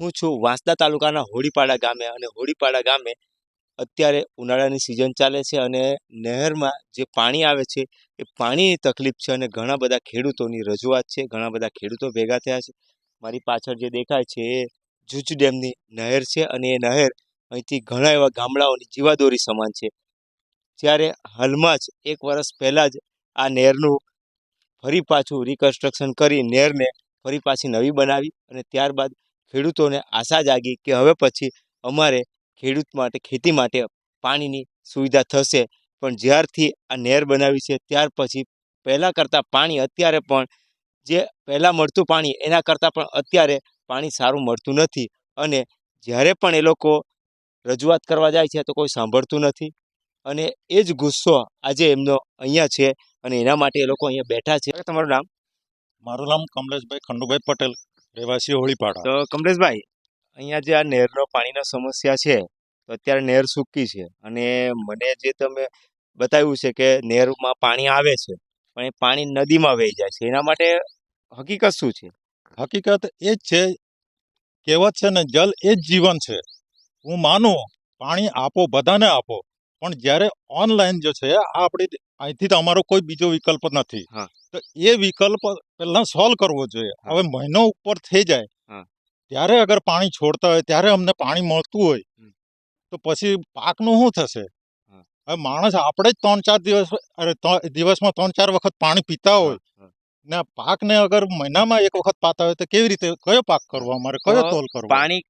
હું છું વાંસદા તાલુકાના હોડીપાડા ગામે અને હોડીપાડા ગામે અત્યારે ઉનાળાની સિઝન ચાલે છે અને નહેરમાં જે પાણી આવે છે, એ પાણીની તકલીફ છે અને ઘણા બધા ખેડૂતોની રજૂઆત છે, ઘણા બધા ખેડૂતો ભેગા થયા છે. મારી પાછળ જે દેખાય છે એ જૂજ ડેમની નહેર છે અને એ નહેર અહીંથી ઘણા એવા ગામડાઓની જીવાદોરી સમાન છે. જ્યારે હાલમાં જ એક વર્ષ પહેલાં જ આ નહેરનું ફરી પાછું રિકન્સ્ટ્રક્શન કરી નહેરને ફરી પાછી નવી બનાવી અને ત્યારબાદ ખેડૂતોને આશા જાગી કે હવે પછી અમારે ખેડૂત માટે, ખેતી માટે પાણીની સુવિધા થશે. પણ જ્યારથી આ નહેર બનાવી છે, ત્યાર પછી પહેલાં કરતાં પાણી અત્યારે પણ જે પહેલાં મળતું પાણી, એના કરતાં પણ અત્યારે પાણી સારું મળતું નથી. અને જ્યારે પણ એ લોકો રજૂઆત કરવા જાય છે તો કોઈ સાંભળતું નથી. અને એ જ ગુસ્સો આજે એમનો અહીંયા છે અને એના માટે એ લોકો અહીંયા બેઠા છે. તમારું નામ? મારું નામ કમલેશભાઈ ખંડુભાઈ પટેલ રહેવાસી હોળીપાડા. તો કમલેશભાઈ અહીંયા જે આ નહેરનો પાણીનો સમસ્યા છે તો અત્યારે નહેર સૂકી છે. અને મને જે તમે બતાવ્યું છે કે નહેરમાં પાણી આવે છે પણ એ પાણી નદીમાં વહી જાય છે. એના માટે હકીકત શું છે? હકીકત એ જ છે કહેવત છે ને જલ એ જ જીવન છે. હું માનું પાણી આપો બધાને આપો. પણ જ્યારે ઓનલાઈન જો છે આ આપણી અહીંથી તો અમારો કોઈ બીજો વિકલ્પ નથી. તો એ વિકલ્પ પહેલા સોલ્વ કરવો જોઈએ. હવે મહિનો ઉપર થઈ જાય. ત્યારે અગર પાણી છોડતા હોય ત્યારે અમને પાણી મળતું હોય. તો પછી પાકનું શું થશે? હવે માણસ આપણે જ ત્રણ ચાર દિવસ અરે દિવસમાં ત્રણ ચાર વખત પાણી પીતા હોય ને પાકને અગર મહિનામાં એક વખત પાતા હોય તો કેવી રીતે કયો પાક કરવો અમારે? કયો તોલ કરવો? પાણી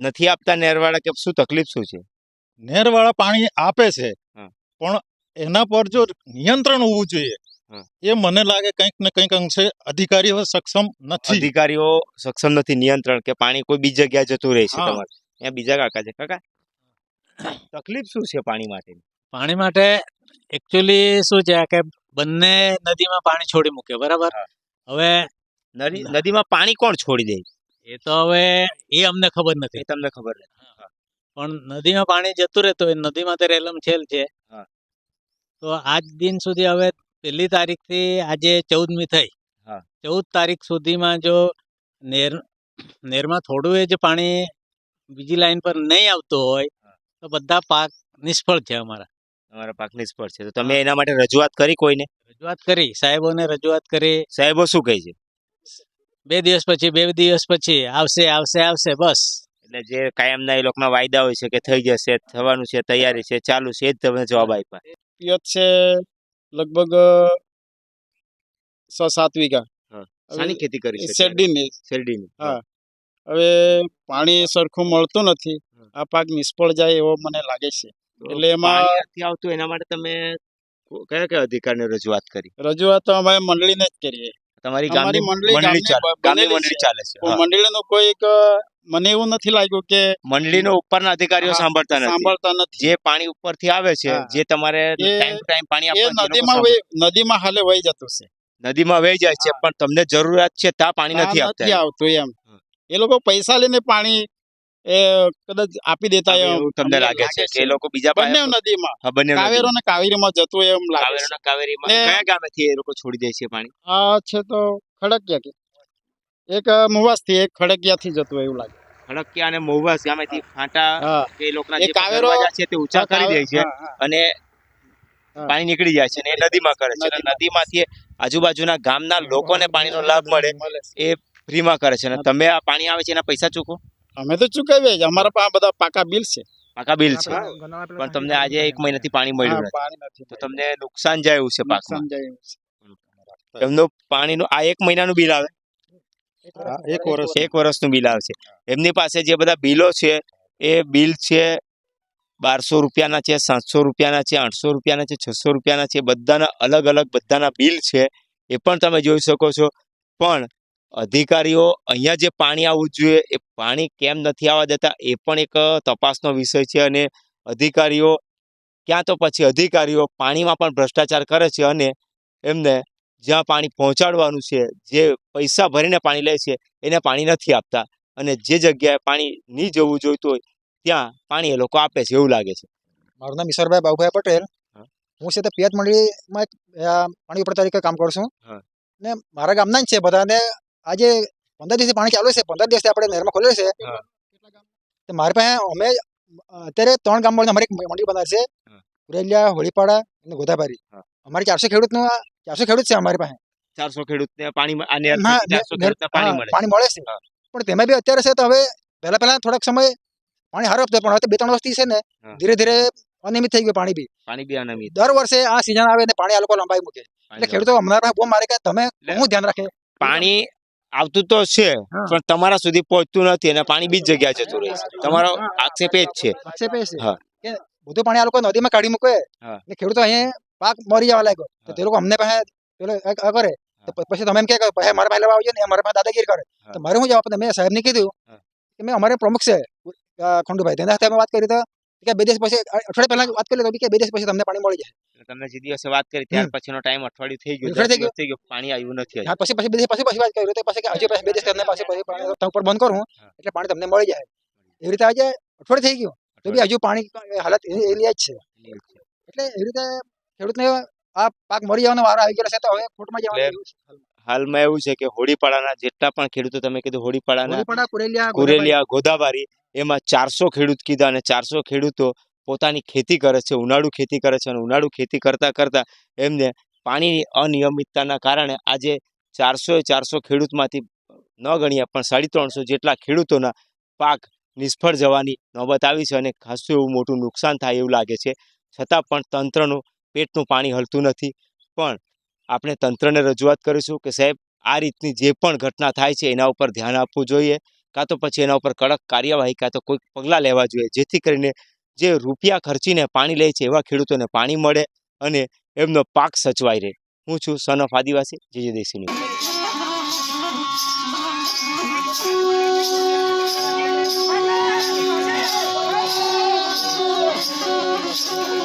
નથી આપતા નેરવાડા કે શું તકલીફ શું છે? નહેરવાળા પાણી આપે છે પણ એના પર જો નિયંત્રણ હોવું જોઈએ એ મને લાગે કંઈક ને કંઈક અંશે અધિકારીઓ સક્ષમ નથી. અધિકારીઓ સક્ષમ નથી નિયંત્રણ કે પાણી કોઈ બીજી જગ્યાએ જતું રહે છે તમારે. ત્યાં બીજા કાકા છે. કાકા તકલીફ શું છે પાણી માટે પાણી માટે એકચ્યુઅલી શું છે કે બંને નદીમાં પાણી છોડી મૂકે બરાબર? હવે નદી નદીમાં પાણી કોણ છોડી દે? એ તો હવે એ અમને ખબર નથી. તમને ખબર નથી. પણ નદીમાં પાણી જતું રહેતું હોય નદીમાં તો રેલમ છેલ છે. તો આજ દિન સુધી હવે પહેલી તારીખથી આજે ચૌદમી થઈ. ચૌદ તારીખ સુધીમાં જો નેર નેરમાં થોડું એ જ પાણી બીજી લાઈન પર નહીં આવતું હોય તો બધા પાક નિષ્ફળ છે અમારા. અમારા પાક નિષ્ફળ છે. તો તમે એના માટે રજૂઆત કરી કોઈને? રજૂઆત કરી. સાહેબોને રજૂઆત કરી. સાહેબો શું કહે છે? બે દિવસ પછી બે દિવસ પછી આવશે આવશે આવશે બસ. એટલે જે કાયમના એ લોકોના વાયદા હોય છે કે થઈ જશે થવાનું છે તૈયારી છે ચાલુ છે એ જ તમે જવાબ આપ્યા. પિયત છે લગભગ છ સાત વીઘા. શાની ખેતી કરી છે શેરડીની. શેરડીની હા. હવે પાણી સરખું મળતું નથી આ પાક નિષ્ફળ જાય એવો મને લાગે છે. એટલે એમાં- નથી આવતું એના માટે તમે કયા કયા અધિકારીને રજૂઆત કરી? રજૂઆત તો અમે મંડળીને જ કરીએ. તમારી ગામની મંડળી મંડળી ચાલે છે. મંડળીનો છે હા. મને એવું નથી લાગ્યું કે મંડળીનો ઉપરના અધિકારીઓ સાંભળતા નથી. સાંભળતા નથી. જે પાણી ઉપરથી આવે છે જે તમારે ટાઈમ ટાઈમ પાણી આપવાનું છે, એ લોકો નદીમાં નદીમાં હાલે વહી જતું છે. નદીમાં વહી જાય છે પણ તમને જરૂરિયાત છે ત્યાં પાણી નથી આપતા આવતું એમ. એ લોકો પૈસા લઈને પાણી એ કદાચ આપી દેતા એવું તમને લાગે છે કે એ લોકો બીજા બંને નદીમાં. કાવેરો. ને કાવેરીમાં જતું એમ લાગે કાવેરીમાં. કયા ગામેથી એ લોકો છોડી દે છે પાણી? આ છે તો ખડકિયા કે એક મુવાસથી એક ખડકિયા થી જતું એવું લાગે. ખડકિયા અને મહુવાસ ગામેથી ફાંટા એ લોકોના જે દરવાજા છે તે ઊંચા કરી દે છે. અને પાણી નીકળી જાય છે અને એ નદીમાં કરે છે. નદીમાંથી આજુબાજુના ગામના લોકોને પાણીનો લાભ મળે એ. ફ્રીમાં કરે છે. અને તમે આ પાણી આવે છે એના પૈસા ચૂકો અમે તો ચૂકવીએ છીએ. અમારા પાસે બધા પાકા બિલ છે. પાકા બિલ છે. પણ તમને આજે એક મહિનાથી પાણી મળ્યું નથી. તો તમને નુકસાન જાય એવું છે પાકમાં. એમનું પાણીનું આ એક મહિનાનું બિલ આવે? એક વર્ષ એક વર્ષનું બિલ આવે છે એમની પાસે જે બધા બિલો છે એ બિલ છે બારસો રૂપિયાના છે સાતસો રૂપિયાના છે આઠસો રૂપિયાના છે છસો રૂપિયાના છે બધાના અલગ અલગ બધાના બિલ છે. એ પણ તમે જોઈ શકો છો. પણ અધિકારીઓ અહીંયા જે પાણી આવવું જોઈએ એ પાણી કેમ નથી આવવા દેતા એ પણ એક તપાસનો વિષય છે અને અધિકારીઓ ક્યાં તો પછી અધિકારીઓ પાણીમાં પણ ભ્રષ્ટાચાર કરે છે અને એમને જ્યાં પાણી પહોંચાડવાનું છે જે પૈસા ભરીને પાણી લે છે એને પાણી નથી આપતા. અને જે જગ્યાએ પાણી નહીં જવું જોઈતું હોય ત્યાં પાણી એ લોકો આપે છે એવું લાગે છે. મારું નામ ઈશ્વરભાઈ બાબુભાઈ પટેલ. હું. છે તે પિયત મંડળીમાં પાણી ઉપર તરીકે કામ કરું છું. ને મારા ગામના જ છે બધા ને આજે પંદર દિવસથી પાણી ચાલુ છે પંદર દિવસથી આપણે નહેરમાં ખોલેલું છે. તો મારી પાસે અમે અત્યારે ત્રણ ગામ અમારી એક મંડળી બનાવી છે. કુરેલિયા હોળીપાડા અને ગોધાબારી અમારે ચારસો ખેડૂતનું ચારસો ખેડૂત છે અમારી પાસે. ચારસો ખેડૂતને પાણી ખેડૂતને પાણી મળે પાણી મળે છે. પણ તેમાં બી અત્યારે છે તો હવે પહેલા પહેલા થોડાક સમય પાણી સારું હતું પણ હવે બે ત્રણ વર્ષથી છે ને ધીરે ધીરે અનિયમિત થઈ ગયું પાણી બી. પાણી બી અનિયમિત. દર વર્ષે આ સિઝન આવે ને પાણી આ લોકો લંબાઈ મૂકે. એટલે ખેડૂતો અમારા બહુ મારે કે તમે હું ધ્યાન રાખે. પાણી આવતું તો છે પણ તમારા સુધી પહોંચતું નથી અને પાણી બીજ જગ્યાએ જતું રહે છે. તમારો આક્ષેપ એ જ છે. આક્ષેપ એ છે કે બધું પાણી આ લોકો નદીમાં કાઢી મૂકે ને ખેડૂતો અહીંયા પાક મરી જવા લાગ્યો. તો તે લોકો અમને પાસે પેલો કરે. પછી તમે એમ કે પછી મારા પાસે લેવા આવજો ને મારા પાસે દાદાગીરી કરે. તો મારે શું જવાબ મેં સાહેબને કીધું કે મેં અમારે પ્રમુખ છે ખંડુભાઈ. તેના સાથે અમે વાત કરી તો કે બે દિવસ પછી અઠવાડિયા પહેલા વાત કરી તો કે બે દિવસ પછી તમને પાણી મળી જાય. તમને જે દિવસે વાત કરી ત્યાર પછીનો ટાઈમ અઠવાડિયું થઈ ગયું થઈ ગયું. પાણી આવ્યું નથી હા પછી પછી બે દિવસ પછી પછી વાત કરી તો પછી કે હજી પછી બે દિવસ તમને પાછી પછી પાણી ઉપર બંધ કરું એટલે પાણી તમને મળી જાય. એવી રીતે આજે અઠવાડિયું થઈ ગયું. તો બી હજુ પાણી હાલત એ એ જ છે. એટલે એવી રીતે ખેડૂતને આ પાક મરી જવાનો વારો આવી ગયો છે તો હવે ખોટમાં જવાનું. હાલમાં એવું છે કે હોળીપાડાના જેટલા પણ ખેડૂતો તમે કીધું હોળીપાડાના. કુરેલિયા ગોદાબારી એમાં ચારસો ખેડૂત કીધા અને ચારસો ખેડૂતો પોતાની ખેતી કરે છે ઉનાળુ ખેતી કરે છે અને ઉનાળુ ખેતી કરતા કરતા એમને પાણીની અનિયમિતતાના કારણે આજે ચારસો ચારસો ખેડૂતમાંથી ન ગણ્યા પણ સાડી ત્રણસો જેટલા ખેડૂતોના પાક નિષ્ફળ જવાની નોબત આવી છે અને ખાસું એવું મોટું નુકસાન થાય એવું લાગે છે છતાં પણ તંત્રનું પેટનું પાણી હલતું નથી. પણ આપણે તંત્રને રજૂઆત કરીશું કે સાહેબ, આ રીતની જે પણ ઘટના થાય છે એના ઉપર ધ્યાન આપવું જોઈએ. કાં તો પછી એના ઉપર કડક કાર્યવાહી કાં તો કોઈક પગલાં લેવા જોઈએ. જેથી કરીને જે રૂપિયા ખર્ચીને પાણી લે છે એવા ખેડૂતોને પાણી મળે અને એમનો પાક સચવાઈ રહે. હું છું સન ઓફ આદિવાસી. જીજી દેશીની Thank